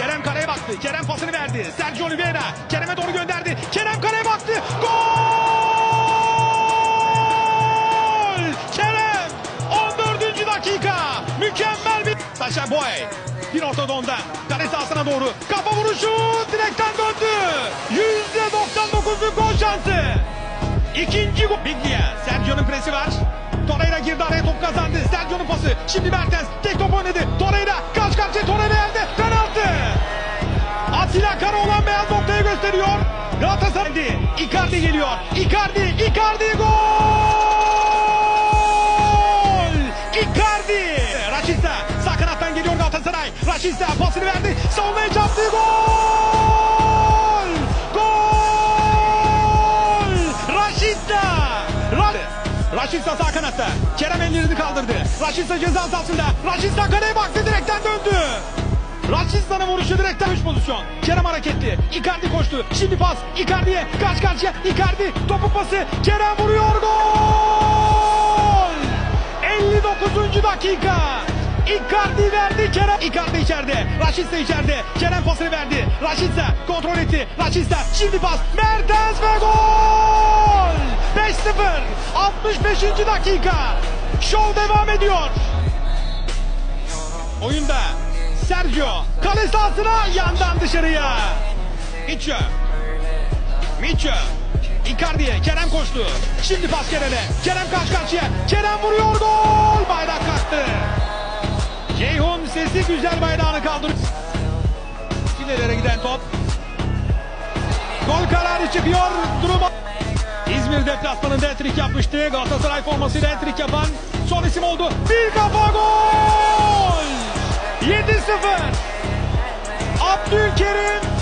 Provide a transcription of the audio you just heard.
Kerem kaleye baktı. Kerem pasını verdi. Sergio Oliveira. Kerem'e doğru gönderdi. Kerem kaleye baktı. Gol! Kerem! 14. dakika. Mükemmel bir... Saşa Boy. Bir ortada ondan. Kale sahasına doğru. Kafa vuruşu direkten döndü. %99'luk gol şansı. İkinci gol. Biglia. Sergio'nun presi var. Torreira girdi araya top kazandı. Sergio'nun pası. Şimdi Mertens. Tek top oynadı. Torreira Galatasaray. Icardi geliyor. Icardi. Icardi gol. Icardi. Raşitsa. Sağ kanattan geliyor Galatasaray. Raşitsa pasını verdi. Savunmaya çarptı. Gol. Gol. Raşitsa. Ra Raşitsa sağ kanatta. Kerem ellerini kaldırdı. Raşitsa ceza sahasında. Direkten döndü. Raşitsa'nın vuruşu direkten 3 pozisyon. Kerem hareketli. Icardi koştu. Şimdi pas. Icardi'ye. Karşı karşıya. Icardi. Topu pası. Kerem vuruyor. Gol. 59. dakika. Icardi verdi Kerem. Icardi içeride. Raşitsa içeride. Kerem pasını verdi. Raşitsa kontrol etti. Raşitsa şimdi pas. Mertens ve gol. 5-0. 65. dakika. Şov devam ediyor. Oyunda Sergio kale sahasına yandan dışarıya. Miço. Miço. Icardi'ye Kerem koştu. Şimdi pas Kerem'e. Kerem karşı karşıya. Kerem vuruyor gol. Bayrak kalktı. Ceyhun sesi güzel bayrağını kaldırdı. Filelere giden top. Gol kararı çıkıyor. Durum İzmir deplasmanında hat-trick yapmıştı. Galatasaray formasıyla hat-trick yapan son isim oldu. Bir kafa gol! 7-0. Abdülkerim